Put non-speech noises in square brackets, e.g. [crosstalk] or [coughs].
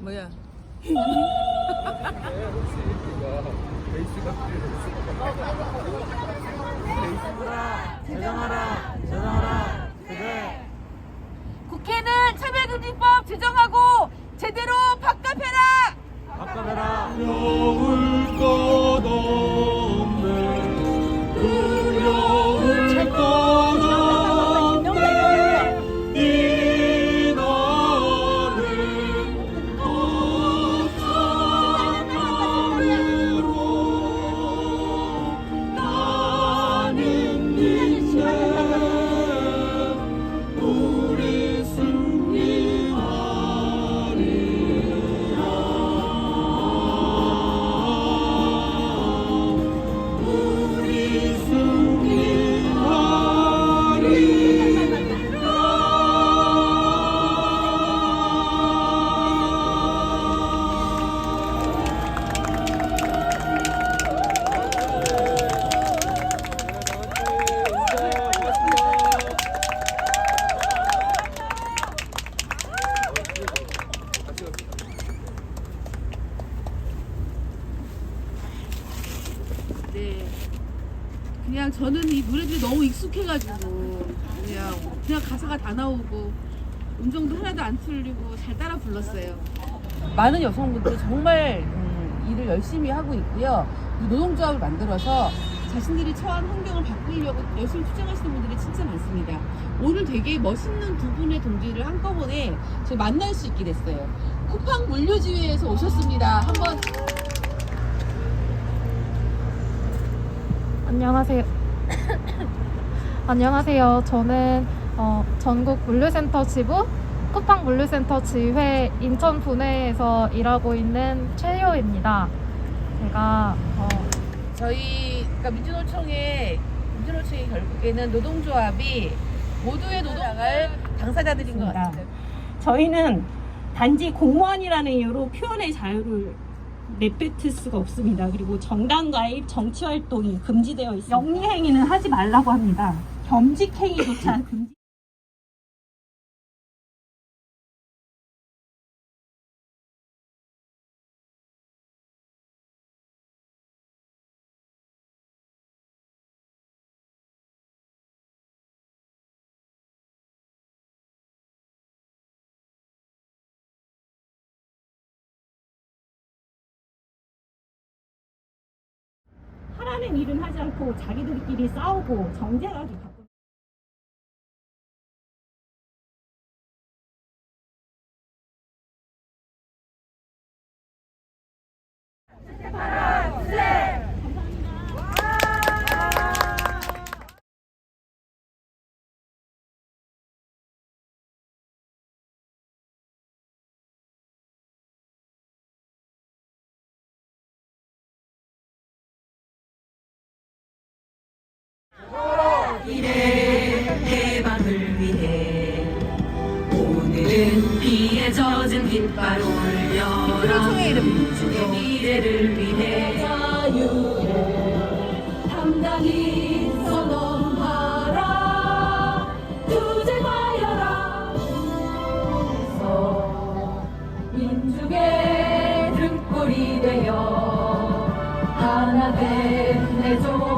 뭐야? 제정하라 제정하라 그대 국회는 차별금지법 제정하고 그냥 저는 이 노래들이 너무 익숙해가지고 그냥 그냥 가사가 다 나오고 음정도 하나도 안 틀리고 잘 따라 불렀어요. 많은 여성분들이 정말 음, 일을 열심히 하고 있고요. 이 노동조합을 만들어서 자신들이 처한 환경을 바꾸려고 열심히 투쟁하시는 분들이 진짜 많습니다. 오늘 되게 멋있는 두 분의 동지를 한꺼번에 제가 만날 수 있게 됐어요. 쿠팡 물류지회에서 오셨습니다. 한번 안녕하세요. [coughs] 안녕하세요. 저는 어, 전국 물류센터 지부 쿠팡 물류센터 지회 인천 분회에서 일하고 있는 최효입니다. 제가 어, 저희 그러니까 민주노총의 민주노총이 결국에는 노동조합이 모두의 노동을 당사자들인 것. 같아요. 저희는 단지 공무원이라는 이유로 표현의 자유를 수가 없습니다. 그리고 정당 가입, 정치 활동이 금지되어 있습니다. 영리 행위는 하지 말라고 합니다. 겸직 행위조차 [laughs] 금지. 하라는 일은 하지 않고 자기들끼리 싸우고 정쟁하기 비에 젖은 깃발 올려라. 이름 내 미래를 위해 자유를 당당히 선언하라. 투쟁하여라. 서 민중의 등불이 되어 하나 된내조